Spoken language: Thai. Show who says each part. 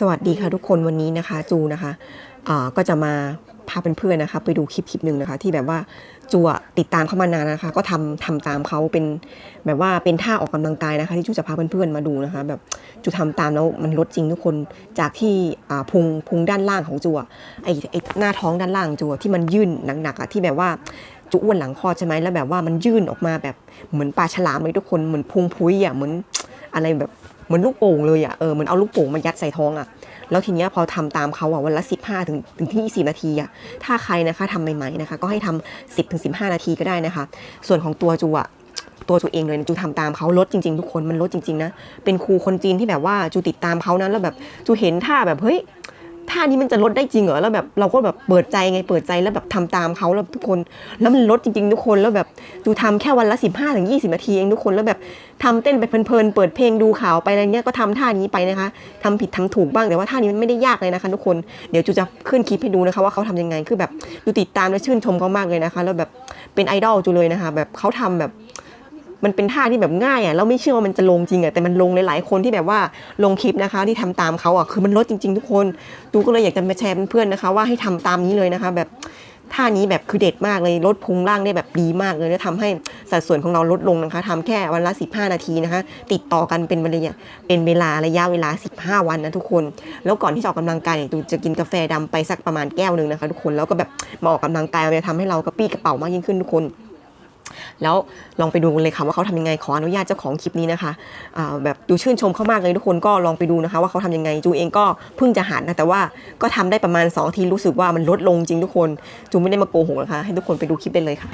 Speaker 1: สวัสดีค่ะทุกคนวันนี้นะคะ จูนะคะอ่าก็จะมาพาเพื่อนๆนะคะ ไปดูคลิปคลิปหนึ่งนะคะ ที่แบบว่าจูอะติดตามเขามานานนะคะ ก็ทำทำตามเขาเป็นแบบว่าเป็นท่าออกกำลังกายนะคะ ที่จูจะพาเพื่อนๆมาดูนะคะ แบบจูทำตามแล้วมันลดจริงทุกคนจากที่อ่าพุงพุงด้านล่างของจูไอไอหน้าท้องด้านล่างจูที่มันยื่นหนักๆอะที่แบบว่าจูอ้วนหลังคอใช่ไหมแล้วแบบว่ามันยื่นออกมาแบบเหมือนปลาฉลามเลยทุกคนเหมือนพุงพุ้ยอะเหมือนอะไรแบบ เหมือนลูกโป่งเลยอะเออเหมือนเอาลูกโป่งมายัดใส่ท้องอะแล้วทีเนี้ยพอทำตามเขาอะวันละ 15 ถึงถึงที่ 20 นาทีอะถ้าใครนะคะทำใหม่ๆนะคะ ก็ให้ทำ10ถึง15 นาทีก็ได้นะคะ ส่วนของตัวจูอะตัวจูเองเลยนะจูทำตามเขาลดจริง ๆ ทุกคนมันลดจริงๆนะเป็นครูคนจีนที่แบบว่าจูติดตามเขานะแล้วแบบจูเห็นท่าแบบเฮ้ย ท่านี้มันจะลดได้จริงเหรอแล้วแบบเราก็แบบเปิดใจไงเปิดใจแล้วแบบทำตามเขาแล้วทุกคน แล้วมันลดจริง ๆ ทุกคนแล้วแบบดูทำแค่วันละ15ถึง20นาทีเองทุกคนแล้วแบบทำเต้นไปเพลินๆเปิดเพลงดูข่าวไปอะไรเงี้ยก็ทำท่านี้ไปนะคะทำผิดทำถูกบ้างแต่ว่าท่านี้มันไม่ได้ยากเลยนะคะ ทุกคนเดี๋ยวจูจะขึ้นคลิปให้ดูนะคะ ว่าเขาทำยังไงคือแบบดูติดตามและชื่นชมเขามากเลยนะคะ แล้วแบบเป็นไอดอลจูเลยนะคะ แบบเขาทำแบบ มันเป็นท่าที่แบบง่ายอะเราไม่เชื่อว่ามันจะลงจริงอะแต่มันลงหลายๆคนที่แบบว่าลงคลิปนะคะ ที่ทำตามเขาอะคือมันลดจริง ๆ ทุกคนดูก็เลยอยากจะมาแชร์เพื่อนๆนะคะ ว่าให้ทำตามนี้เลยนะคะ แบบท่านี้แบบคือเด็ดมากเลยลดพุงร่างได้แบบดีมากเลยแล้วทำให้สัดส่วนของเราลดลงนะคะทำแค่วันละ 15 นาทีนะคะ ติดต่อกันเป็นเวลาเป็นเวลาระยะเวลา 15 วันนะทุกคน แล้วก่อนที่จะออกกำลังกายเนี่ยตูจะกินกาแฟดำไปสักประมาณแก้วหนึ่งนะคะ ทุกคนแล้วก็แบบมาออกกำลังกายมันจะทำให้เรากระปี้กระเป๋ามากยิ่งขึ้นทุกคน แล้วลองไปดูเลยค่ะว่าเขาทำยังไงขออนุญาตเจ้าของคลิปนี้นะคะแบบดูชื่นชมเขามากเลยทุกคนก็ลองไปดูนะคะ ว่าเขาทำยังไงจูเองก็เพิ่งจะหัดนะแต่ว่าก็ทำได้ประมาณ2ทีรู้สึกว่ามันลดลงจริงทุกคนจูไม่ได้มาโกหกนะคะให้ทุกคนไปดูคลิปได้เลยค่ะ